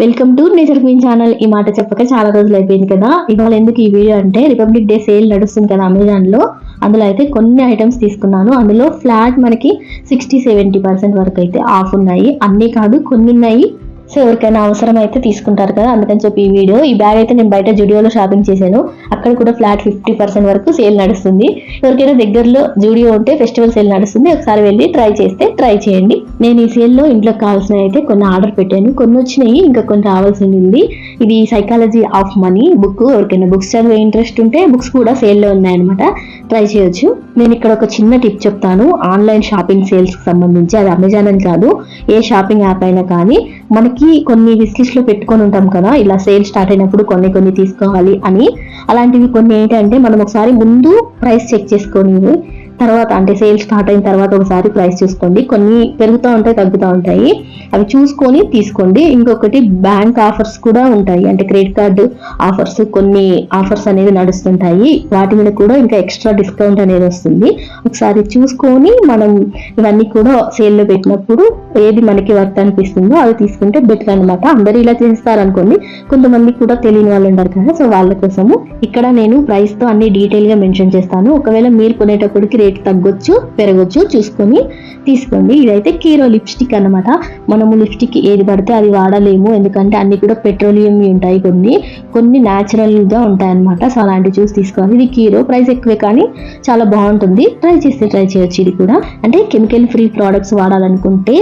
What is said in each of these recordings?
Welcome to nature queen channel ఈ మాట చెప్పక చాలా రోజులు అయిపోయింది కదా. ఇవాళ ఎందుకు ఈ వీడియో అంటే రిపబ్లిక్ డే సేల్ నడుస్తుంది కదా అమెజాన్లో అందులో అయితే కొన్ని ఐటమ్స్ తీసుకున్నాను. అందులో ఫ్లాట్ మనకి సిక్స్టీ సెవెంటీ పర్సెంట్ వరకు అయితే ఆఫ్ ఉన్నాయి. అన్నీ కాదు కొన్ని ఉన్నాయి. సో ఎవరికైనా అవసరం అయితే తీసుకుంటారు కదా అందుకని చెప్పి ఈ వీడియో. ఈ బ్యాగ్ అయితే నేను బయట జూడియోలో షాపింగ్ చేశాను. అక్కడ కూడా ఫ్లాట్ ఫిఫ్టీ పర్సెంట్ వరకు సేల్ నడుస్తుంది. ఎవరికైనా దగ్గరలో జూడియో ఉంటే ఫెస్టివల్ సేల్ నడుస్తుంది. ఒకసారి వెళ్ళి ట్రై చేస్తే ట్రై చేయండి. నేను ఈ సేల్లో ఇంట్లో కావాల్సిన అయితే కొన్ని ఆర్డర్ పెట్టాను. కొన్ని వచ్చినాయి ఇంకా కొన్ని రావాల్సింది ఉంది. ఇది సైకాలజీ ఆఫ్ మనీ బుక్ ఎవరికైనా బుక్స్ చదివే ఇంట్రెస్ట్ ఉంటే బుక్స్ కూడా సేల్లో ఉన్నాయన్నమాట. ట్రై చేయొచ్చు. నేను ఇక్కడ ఒక చిన్న టిప్ చెప్తాను. ఆన్లైన్ షాపింగ్ సేల్స్కి సంబంధించి అది అమెజాన్ అని కాదు ఏ షాపింగ్ యాప్ అయినా కానీ మనకి కొన్ని విష్లో పెట్టుకొని ఉంటాం కదా ఇలా సేల్ స్టార్ట్ అయినప్పుడు కొన్ని కొన్ని తీసుకోవాలి అని. అలాంటివి కొన్ని ఏంటంటే మనం ఒకసారి ముందు ప్రైస్ చెక్ చేసుకొని తర్వాత అంటే సేల్ స్టార్ట్ అయిన తర్వాత ఒకసారి ప్రైస్ చూసుకోండి. కొన్ని పెరుగుతూ ఉంటాయి తగ్గుతూ ఉంటాయి. అవి చూసుకొని తీసుకోండి. ఇంకొకటి బ్యాంక్ ఆఫర్స్ కూడా ఉంటాయి. అంటే క్రెడిట్ కార్డు ఆఫర్స్ కొన్ని ఆఫర్స్ అనేవి నడుస్తుంటాయి. వాటి మీద కూడా ఇంకా ఎక్స్ట్రా డిస్కౌంట్ అనేది వస్తుంది. ఒకసారి చూసుకొని మనం ఇవన్నీ కూడా సేల్లో పెట్టినప్పుడు ఏది మనకి వర్త్ అనిపిస్తుందో అది తీసుకుంటే బెటర్ అనమాట అందరూ ఇలా చేస్తారు అనుకోండి కొంతమంది కూడా తెలియని వాళ్ళు ఉంటారు కదా సో వాళ్ళ కోసము ఇక్కడ నేను ప్రైస్తో అన్ని డీటెయిల్గా మెన్షన్ చేస్తాను. ఒకవేళ మీరు కొనేటప్పటికి రేట్ తగ్గొచ్చు పెరగొచ్చు చూసుకొని తీసుకోండి. ఇదైతే కీరో లిప్స్టిక్ అన్నమాట. మనము లిప్స్టిక్ ఏది పడితే అది వాడలేము. ఎందుకంటే అన్ని కూడా పెట్రోలియం ఉంటాయి కొన్ని. కొన్ని న్యాచురల్గా ఉంటాయి అనమాట సో అలాంటివి చూసి తీసుకోవాలి. ఇది కీరో. ప్రైస్ ఎక్కువే కానీ చాలా బాగుంటుంది. ట్రై చేస్తే ట్రై చేయొచ్చు ఇది కూడా. అంటే కెమికల్ ఫ్రీ ప్రోడక్ట్స్ వాడాలనుకుంటే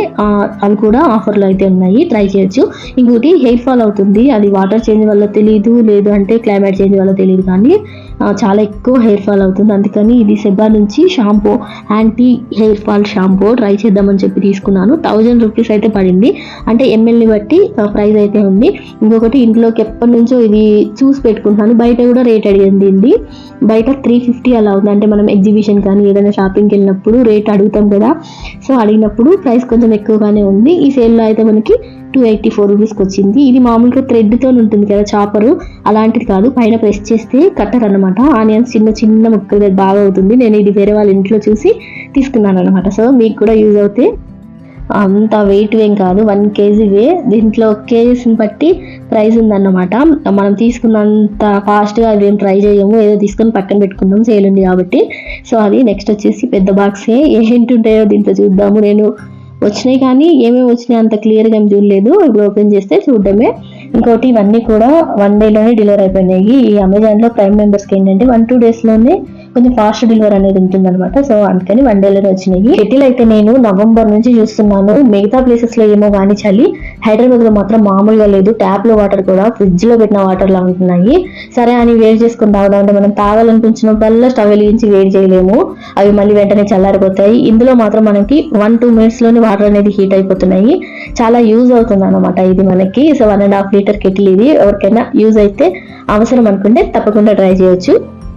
అవి కూడా ఆఫర్లో అయితే ఉన్నాయి. ట్రై చేయొచ్చు. ఇంకోటి హెయిర్ ఫాల్ అవుతుంది. అది వాటర్ చేంజ్ వల్ల తెలియదు లేదు అంటే క్లైమేట్ చేంజ్ వల్ల తెలియదు కానీ చాలా ఎక్కువ హెయిర్ ఫాల్ అవుతుంది. అందుకని ఇది సెబా నుంచి shampoo anti hair fall shampoo try చేద్దామని చెప్పి తీసుకున్నాను. థౌజండ్ రూపీస్ అయితే పడింది. అంటే ఎంఎల్ని బట్టి ప్రైస్ అయితే ఉంది. ఇంకొకటి ఇంట్లోకి ఎప్పటి నుంచో ఇది చూసి పెట్టుకుంటున్నాను. బయట కూడా రేట్ అడిగింది ఇది బయట త్రీ ఫిఫ్టీ అలా ఉంది. అంటే మనం ఎగ్జిబిషన్ కానీ ఏదైనా షాపింగ్కి వెళ్ళినప్పుడు రేట్ అడుగుతాం కదా. సో అడిగినప్పుడు ప్రైస్ కొంచెం ఎక్కువగానే ఉంది. ఈ సేల్లో అయితే మనకి టూ ఎయిటీ ఫోర్ రూపీస్కి వచ్చింది. ఇది మామూలుగా థ్రెడ్తో ఉంటుంది కదా చాపరు అలాంటిది కాదు. పైన ప్రెస్ చేస్తే కట్టర్ అనమాట ఆనియన్స్ చిన్న చిన్న ముక్కలు బాగా అవుతుంది. నేను ఇది వేరే వాళ్ళ ఇంట్లో చూసి తీసుకున్నాను అనమాట సో మీకు కూడా యూజ్ అవుతే అంత వెయిట్ ఏం కాదు. వన్ కేజీవే దీంట్లో కేజీస్ని బట్టి ప్రైస్ ఉందన్నమాట. మనం తీసుకున్నంత ఫాస్ట్గా అవి ఏం ట్రై చేయము. ఏదో తీసుకొని పక్కన పెట్టుకుందాం సేల్ ఉంది కాబట్టి. సో అది నెక్స్ట్ వచ్చేసి పెద్ద బాక్సే ఏంటి ఉంటాయో దీంట్లో చూద్దాము. నేను వచ్చినాయి కానీ ఏమేమి వచ్చినాయి అంత క్లియర్గా ఏం చూడలేదు. ఇప్పుడు ఓపెన్ చేస్తే చూడడమే. ఇంకోటి ఇవన్నీ కూడా వన్ డేలోనే డెలివర్ అయిపోయినాయి. ఈ అమెజాన్లో ప్రైమ్ మెంబర్స్కి ఏంటంటే వన్ టూ డేస్లోనే కొంచెం ఫాస్ట్ డెలివరీ అనేది ఉంటుందన్నమాట. సో అందుకని వన్ డేలోనే వచ్చినాయి. షెటిల్ అయితే నేను నవంబర్ నుంచి చూస్తున్నాను. మిగతా ప్లేసెస్లో ఏమో కానీ చలి హైదరాబాద్లో మాత్రం మామూలుగా లేదు. ట్యాప్లో వాటర్ కూడా ఫ్రిడ్జ్లో పెట్టిన వాటర్ లా ఉంటున్నాయి. సరే అని వేడి చేసుకుని తాగడం అంటే మనం తాగాలనిపించినప్పుడల్లా స్టవ్ వెలిగించి వేడి చేయలేము. అవి మళ్ళీ వెంటనే చల్లారిపోతాయి. ఇందులో మాత్రం మనకి వన్ టూ మినిట్స్లోనే వాటర్ అనేది హీట్ అయిపోతున్నాయి. చాలా యూజ్ అవుతుంది అనమాట ఇది మనకి. So one and half litre kettle ఇది. ఎవరికైనా యూజ్ అయితే అవసరం అనుకుంటే తప్పకుండా ట్రై చేయొచ్చు.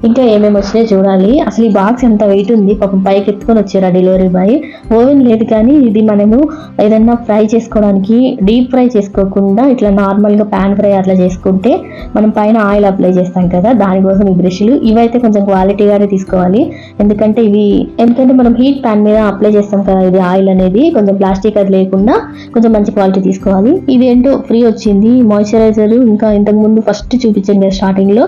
ఇంకా ఏమేమి వచ్చినాయో చూడాలి. అసలు ఈ బాక్స్ ఎంత వెయిట్ ఉంది? పాపం పైకి ఎత్తుకొని వచ్చారు ఆ డెలివరీ బాయ్ ఓవెన్ లేదు కానీ ఇది మనము ఏదన్నా ఫ్రై చేసుకోవడానికి డీప్ ఫ్రై చేసుకోకుండా ఇట్లా నార్మల్గా ప్యాన్ ఫ్రై అట్లా చేసుకుంటే మనం పైన ఆయిల్ అప్లై చేస్తాం కదా దానికోసం ఈ బ్రష్లు. ఇవైతే కొంచెం క్వాలిటీగానే తీసుకోవాలి. ఎందుకంటే ఇవి ఎందుకంటే మనం హీట్ ప్యాన్ మీద అప్లై చేస్తాం కదా ఇది ఆయిల్ అనేది. కొంచెం ప్లాస్టిక్ అది లేకుండా కొంచెం మంచి క్వాలిటీ తీసుకోవాలి. ఇదేంటో ఫ్రీ వచ్చింది. మాయిశ్చరైజర్ ఇంకా ఇంతకుముందు ఫస్ట్ చూపించండి స్టార్టింగ్లో.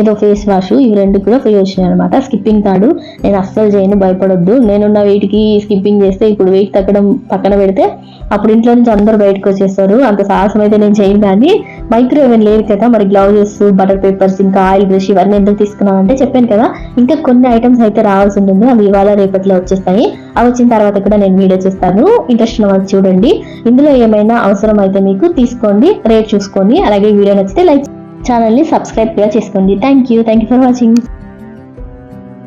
ఏదో ఫేస్ వాష్ ఇవి రెండు కూడా ఫ్రీ వచ్చినాయి అనమాట స్కిప్పింగ్ తాడు నేను అస్సలు చేయను భయపడొద్దు. నేనున్న వెయిట్కి స్కిప్పింగ్ చేస్తే ఇప్పుడు వెయిట్ తగ్గడం పక్కన పెడితే అప్పుడు ఇంట్లో నుంచి అందరూ బయటకు వచ్చేస్తారు. అంత సాహసం అయితే నేను చేయను కానీ మైక్రోవేవ్ లేదు కదా. మరి గ్లౌజెస్ బటర్ పేపర్స్ ఇంకా ఆయిల్ బ్రష్ ఇవన్నీ ఎందుకు తీసుకున్నాను అంటే చెప్పాను కదా. ఇంకా కొన్ని ఐటమ్స్ అయితే రావాల్సి ఉంటుంది. అవి ఇవాళ రేపట్లో వచ్చేస్తాయి. అవి వచ్చిన తర్వాత కూడా నేను వీడియో చేస్తాను. ఇంట్రెస్ట్ ఉన్న వాళ్ళు చూడండి. ఇందులో ఏమైనా అవసరం అయితే మీకు తీసుకోండి రేట్ చూసుకోండి అలాగే వీడియో నచ్చితే లైక్ ఛానల్ని సబ్స్క్రైబ్ కూడా చేసుకోండి. Thank you thank you for watching